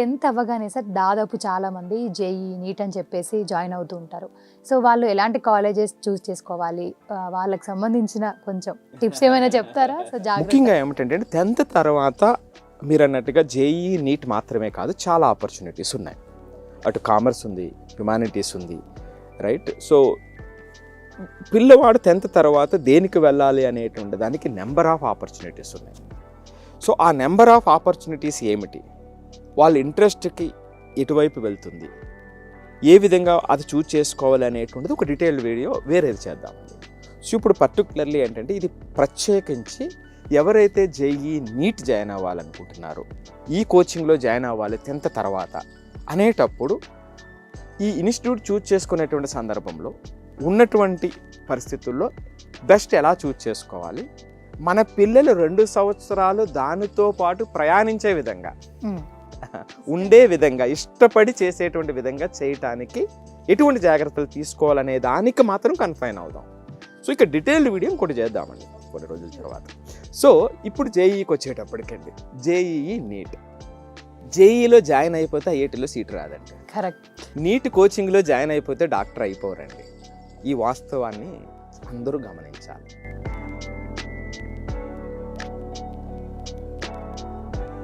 Tenth అవ్వగానే sir దాదాపు చాలా మంది జేఈ నీట్ అని చెప్పేసి జాయిన్ అవుతూ ఉంటారు. సో వాళ్ళు ఎలాంటి కాలేజెస్ చూస్ చేసుకోవాలి? వాళ్ళకి సంబంధించిన కొంచెం టిప్స్ ఏమైనా చెప్తారా? సో జాగ్రత్త ముఖ్యంగా ఏమిటంటే టెన్త్ తర్వాత మీరు అన్నట్టుగా జేఈ నీట్ మాత్రమే కాదు చాలా ఆపర్చునిటీస్ ఉన్నాయి. అటు కామర్స్ ఉంది హ్యుమానిటీస్ ఉంది రైట్? సో పిల్లవాడు టెన్త్ తర్వాత దేనికి వెళ్ళాలి అనేటువంటి దానికి నెంబర్ ఆఫ్ ఆపర్చునిటీస్ ఉన్నాయి. సో ఆ నెంబర్ ఆఫ్ ఆపర్చునిటీస్ ఏమిటి? వాళ్ళ ఇంట్రెస్ట్కి ఎటువైపు వెళ్తుంది? ఏ విధంగా అది చూజ్ చేసుకోవాలి అనేటువంటిది ఒక డీటెయిల్డ్ వీడియో వేరేది చేద్దాం. సో ఇప్పుడు పర్టికులర్లీ ఏంటంటే ఇది ప్రత్యేకించి ఎవరైతే జేఈ నీట్ జాయిన్ అవ్వాలనుకుంటున్నారో ఈ కోచింగ్లో జాయిన్ అవ్వాలి టెన్త్ తర్వాత అనేటప్పుడు ఈ ఇన్స్టిట్యూట్ చూజ్ చేసుకునేటువంటి సందర్భంలో ఉన్నటువంటి పరిస్థితుల్లో బెస్ట్ ఎలా చూజ్ చేసుకోవాలి? మన పిల్లలు రెండు సంవత్సరాలు దానితో పాటు ప్రయాణించే విధంగా ఉండే విధంగా ఇష్టపడి చేసేటువంటి విధంగా చేయటానికి ఎటువంటి జాగ్రత్తలు తీసుకోవాలనే దానికి మాత్రం కన్ఫైన్ అవుదాం. సో ఇక డీటెయిల్డ్ వీడియో ఇంకోటి చేద్దామండి కొన్ని రోజుల తర్వాత. సో ఇప్పుడు జేఈకి వచ్చేటప్పటికండి. JEE NEET. జేఈలో జాయిన్ అయిపోతే ఐఐటీలో సీట్ రాదండి. కరెక్ట్. నీట్ కోచింగ్లో జాయిన్ అయిపోతే డాక్టర్ అయిపోరండి. ఈ వాస్తవాన్ని అందరూ గమనించాలి.